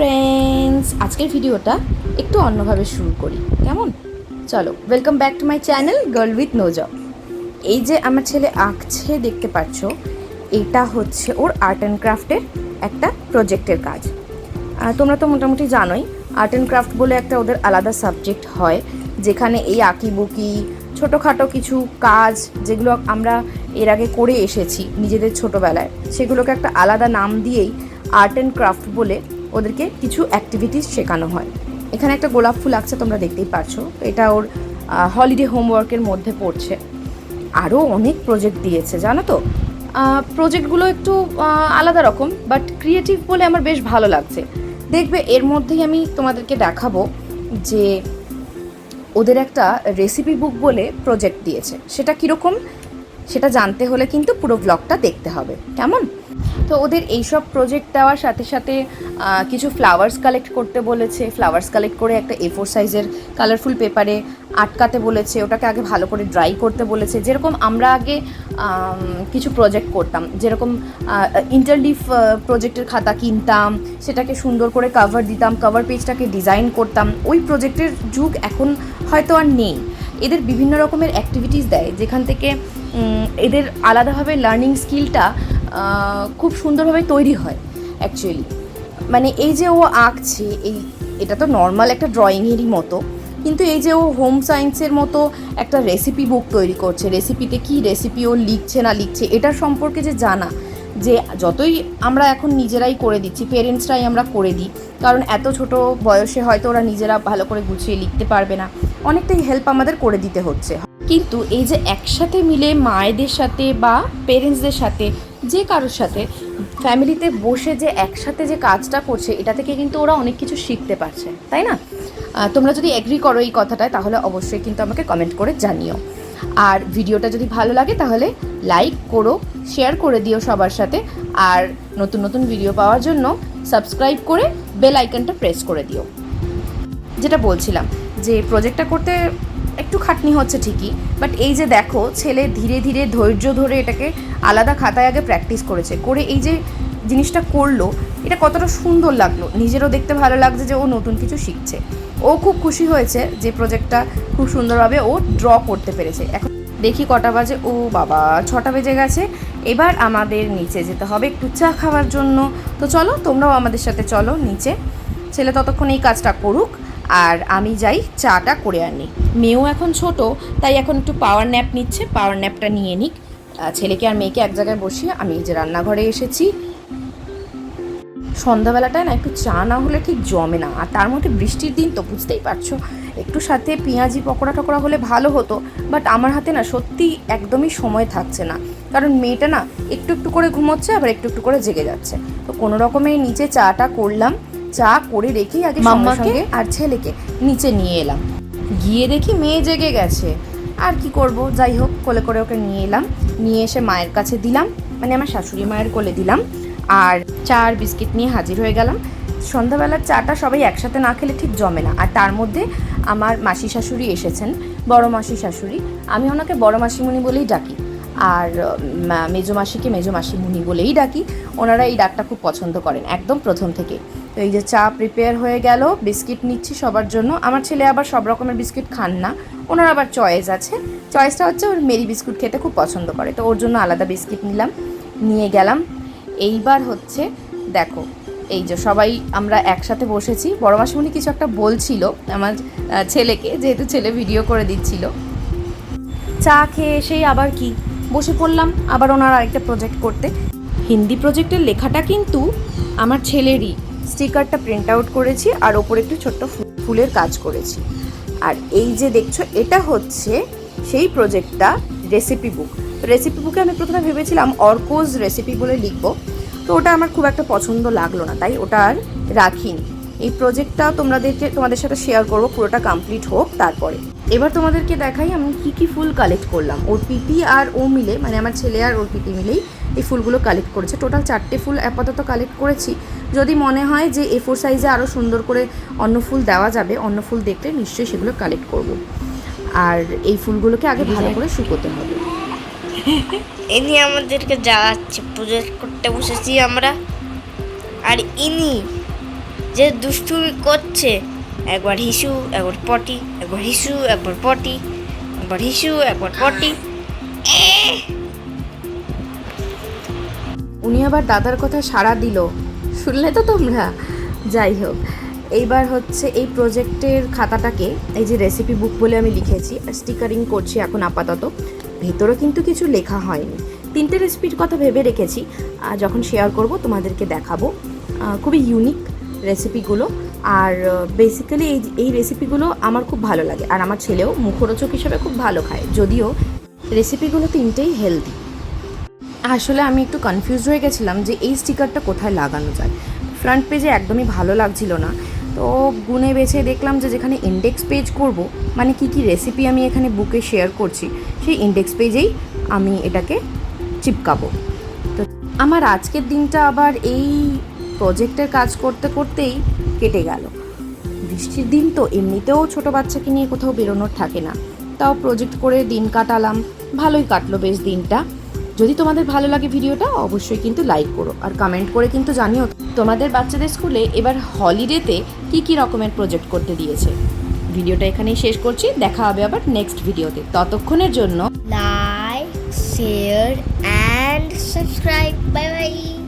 Friends আজকের ভিডিওটা একটু অন্যভাবে শুরু করি। কেমন? চলো welcome back to my channel girl with no job এই যে আমার ছেলে আঁকছে, দেখতে পাচ্ছ, এটা হচ্ছে ওর আর্ট অ্যান্ড ক্রাফটের একটা প্রজেক্টের কাজ। তোমরা তো মোটামুটি জানোই আর্ট অ্যান্ড ক্রাফট বলে একটা ওদের আলাদা সাবজেক্ট হয়, যেখানে এই আঁকি বুকি ছোটোখাটো কিছু কাজ যেগুলো আমরা এর আগে করে এসেছি নিজেদের ছোটোবেলায়, সেগুলোকে একটা আলাদা নাম দিয়েই আর্ট অ্যান্ড ক্রাফট বলে ওদেরকে কিছু অ্যাক্টিভিটিস শেখানো হয়। এখানে একটা গোলাপ ফুল আঁকছে তোমরা দেখতেই পারছ। এটা ওর হলিডে হোমওয়ার্কের মধ্যে পড়ছে। আরও অনেক প্রজেক্ট দিয়েছে, জানো তো? প্রজেক্টগুলো একটু আলাদা রকম বাট ক্রিয়েটিভ বলে আমার বেশ ভালো লাগছে। দেখবে, এর মধ্যেই আমি তোমাদেরকে দেখাবো যে ওদের একটা রেসিপি বুক বলে প্রজেক্ট দিয়েছে। সেটা কীরকম? সেটা জানতে হলে কিন্তু পুরো ব্লগটা দেখতে হবে। কেমন? তো ওদের এইসব প্রজেক্ট দেওয়ার সাথে সাথে কিছু ফ্লাওয়ার্স কালেক্ট করতে বলেছে। ফ্লাওয়ার্স কালেক্ট করে একটা এ ফোর সাইজের কালারফুল পেপারে আটকাতে বলেছে। ওটাকে আগে ভালো করে ড্রাই করতে বলেছে। যেরকম আমরা আগে কিছু প্রজেক্ট করতাম। যেরকম ইন্টারলিফ প্রজেক্টের খাতা কিনতাম, সেটাকে সুন্দর করে কাভার দিতাম কাভার পেজটাকে ডিজাইন করতাম। ওই প্রজেক্টের যুগ এখন হয়তো আর নেই। এদের বিভিন্ন রকমের অ্যাক্টিভিটিস দেয়। যেখান থেকে এদের আলাদাভাবে লার্নিং স্কিলটা খুব সুন্দরভাবে তৈরি হয় অ্যাকচুয়ালি মানে এই যে ও আঁকছে, এই, এটা তো নর্মাল একটা ড্রয়িংয়েরই মতো, কিন্তু এই যে ও হোম সায়েন্সের মতো একটা রেসিপি বুক তৈরি করছে রেসিপিতে কি রেসিপি ও লিখছে না লিখছে এটার সম্পর্কে যে জানা, যে যতই আমরা এখন নিজেরাই করে দিচ্ছি পেরেন্টসরাই আমরা করে দিই, কারণ এত ছোট বয়সে হয়তো ওরা নিজেরা ভালো করে গুছিয়ে লিখতে পারবে না, অনেকটাই হেল্প আমাদের করে দিতে হচ্ছে। কিন্তু এই যে একসাথে মিলে মায়েদের সাথে বা পেরেন্টসদের সাথে যে কারোর সাথে ফ্যামিলিতে বসে যে একসাথে যে কাজটা করছে এটা থেকে কিন্তু ওরা অনেক কিছু শিখতে পারছে, তাই না? তোমরা যদি এগ্রি করো এই কথাটায়, তাহলে অবশ্যই কিন্তু আমাকে কমেন্ট করে জানিও। আর ভিডিওটা যদি ভালো লাগে, তাহলে লাইক করো শেয়ার করে দিও সবার সাথে। আর নতুন নতুন ভিডিও পাওয়ার জন্য সাবস্ক্রাইব করে বেল আইকনটা প্রেস করে দিও। যেটা বলছিলাম, যে প্রজেক্টটা করতে একটু খাটনি হচ্ছে ঠিকই বাট এই যে দেখো, ছেলে ধীরে ধীরে ধৈর্য ধরে এটাকে আলাদা খাতায় আগে প্র্যাকটিস করেছে, করে এই যে জিনিসটা করল, এটা কতটা সুন্দর লাগল। নিজেরও দেখতে ভালো লাগছে যে ও নতুন কিছু শিখছে। ও খুব খুশি হয়েছে যে প্রজেক্টটা খুব সুন্দরভাবে ও ড্র করতে পেরেছে। এখন দেখি কটা বাজে, ও বাবা, ছটা বেজে গেছে, এবার আমাদের নিচে যেতে হবে একটু চা খাওয়ার জন্য। তো চলো, তোমরাও আমাদের সাথে চলো নিচে। ছেলে ততক্ষণ এই কাজটা করুক। আর আমি যাই চাটা করে আনি। মেয়েও এখন ছোট, তাই এখন একটু পাওয়ার ন্যাপ নিচ্ছে পাওয়ার ন্যাপটা নিয়ে নিক। ছেলেকে আর মেয়েকে এক জায়গায় বসিয়ে আমি যে রান্নাঘরে এসেছি। সন্ধ্যাবেলাটায় না একটু চা না হলে ঠিক জমে না, আর তার মধ্যে বৃষ্টির দিন তো বুঝতেই পারছ। একটু সাথে পেঁয়াজি পকোড়া টকোড়া হলে ভালো হতো বাট আমার হাতে না সত্যি একদমই সময় থাকছে না। কারণ মেয়েটা না একটু একটু করে ঘুমোচ্ছে, আবার একটু একটু করে জেগে যাচ্ছে। তো কোনো রকমে নিচে চাটা করলাম চা করে রেখেই আগে মাম্মাকে? আর ছেলেকে নিচে নিয়ে এলাম। গিয়ে দেখি মেয়ে জেগে গেছে। আর কি করব? যাই হোক কোলে করে ওকে নিয়ে এলাম। নিয়ে এসে মায়ের কাছে দিলাম। মানে আমার শাশুড়ি মায়ের কোলে দিলাম। আর চা আর বিস্কিট নিয়ে হাজির হয়ে গেলাম। সন্ধ্যাবেলার চাটা সবাই একসাথে না খেলে ঠিক জমে না। আর তার মধ্যে আমার মাসি শাশুড়ি এসেছেন বড় মাসি শাশুড়ি। আমি ওনাকে বড় মাসিমণি বলেই ডাকি। আর মেজো মাসিকে মেজো মাসিমণি বলেই ডাকি। ওনারা এই ডাকটা খুব পছন্দ করেন একদম প্রথম থেকে। তো এই যে চা প্রিপেয়ার হয়ে গেল, বিস্কিট নিচ্ছি সবার জন্য। আমার ছেলে আবার সব রকমের বিস্কিট খান না। ওনার আবার চয়েস আছে। চয়েসটা হচ্ছে ওর মেরি বিস্কুট খেতে খুব পছন্দ করে। তো ওর জন্য আলাদা বিস্কিট নিলাম, নিয়ে গেলাম। এইবার হচ্ছে, দেখো, এই যে সবাই আমরা একসাথে বসেছি। বড় মাসিমণি কিছু একটা বলছিল আমার ছেলেকে, যেহেতু ছেলে ভিডিও করে দিচ্ছিল। চা খেয়ে এসেই আবার কি? বসে পড়লাম, আবার ওনার আরেকটা প্রজেক্ট করতে। হিন্দি প্রজেক্টের লেখাটা কিন্তু আমার ছেলেরই। স্টিকারটা প্রিন্ট আউট করেছি আর ওপরে একটু ছোট্ট ফুলের কাজ করেছি। আর এই যে দেখছ, এটা হচ্ছে সেই প্রজেক্টটা রেসিপি বুক রেসিপি বুকে আমি প্রথমে ভেবেছিলাম অর্কোজ রেসিপি বলে লিখব। তো ওটা আমার খুব একটা পছন্দ লাগল না, তাই ওটা আর রাখিনি। এই প্রজেক্টটা তোমাদেরকে, তোমাদের সাথে শেয়ার করব, পুরোটা কমপ্লিট হোক তারপরে। এবার তোমাদেরকে দেখাই আমি কি কি ফুল কালেক্ট করলাম। ওর পিপি আর ও মিলে মানে আমার ছেলে আর ওর পিপি মিলেই এই ফুলগুলো কালেক্ট করেছে। টোটাল চারটে ফুল আপাতত কালেক্ট করেছি। যদি মনে হয় যে এ ফোর সাইজে আরও সুন্দর করে অন্য ফুল দেওয়া যাবে, অন্য ফুল দেখলে নিশ্চয়ই সেগুলো কালেক্ট করব। আর এই ফুলগুলোকে আগে ভালো করে শুকোতে হবে। ইনি আমাদেরকে জ্বালাচ্ছে, পুজো করতে বসেছি আমরা। আর ইনি যে দুষ্টুমি করছে, একবার হিসু, একবার পটি, একবার হিসু, একবার পটি, একবার হিসু, একবার পটি। উনি আবার দাদার কথা সাড়া দিল। শুনলে তো তোমরা? যাই হোক, এইবার হচ্ছে এই প্রজেক্টের খাতাটাকে, এই যে রেসিপি বুক বলে আমি লিখেছি স্টিকারিং করছি এখন আপাতত, ভেতরে কিন্তু কিছু লেখা হয়নি। তিনটে রেসিপির কথা ভেবে রেখেছি আর যখন শেয়ার করব তোমাদেরকে দেখাবো। খুবই ইউনিক রেসিপিগুলো আর বেসিক্যালি এই এই রেসিপিগুলো আমার খুব ভালো লাগে। আর আমার ছেলেও মুখরোচক হিসেবে খুব ভালো খায়। যদিও রেসিপিগুলো তিনটেই হেলদি আসলে আমি একটু কনফিউজ হয়ে গেছিলাম যে এই স্টিকারটা কোথায় লাগানো যায়। ফ্রন্ট পেজে একদমই ভালো লাগছিল না। তো গুনে বেছে দেখলাম যে যেখানে ইন্ডেক্স পেজ করব মানে কি কি রেসিপি আমি এখানে বুকে শেয়ার করছি, সেই ইন্ডেক্স পেজেই আমি এটাকে চিপকাবো। তো আমার আজকের দিনটা আবার এই প্রজেক্টের কাজ করতে করতেই কেটে গেল। বৃষ্টির দিন তো এমনিতেও ছোট বাচ্চাকে নিয়ে কোথাও বেরোনোর থাকে না। তাও প্রজেক্ট করে দিন কাটালাম ভালোই কাটলো বেশ দিনটা। যদি তোমাদের ভালো লাগে ভিডিওটা অবশ্যই কিন্তু লাইক করো আর কমেন্ট করে কিন্তু জানিও তোমাদের বাচ্চাদের স্কুলে এবার হলিডেতে কি কি রকমের প্রজেক্ট করতে দিয়েছে। ভিডিওটা এখানেই শেষ করছি দেখা হবে আবার নেক্সট ভিডিওতে ততক্ষণের জন্য like, share and subscribe. Bye bye.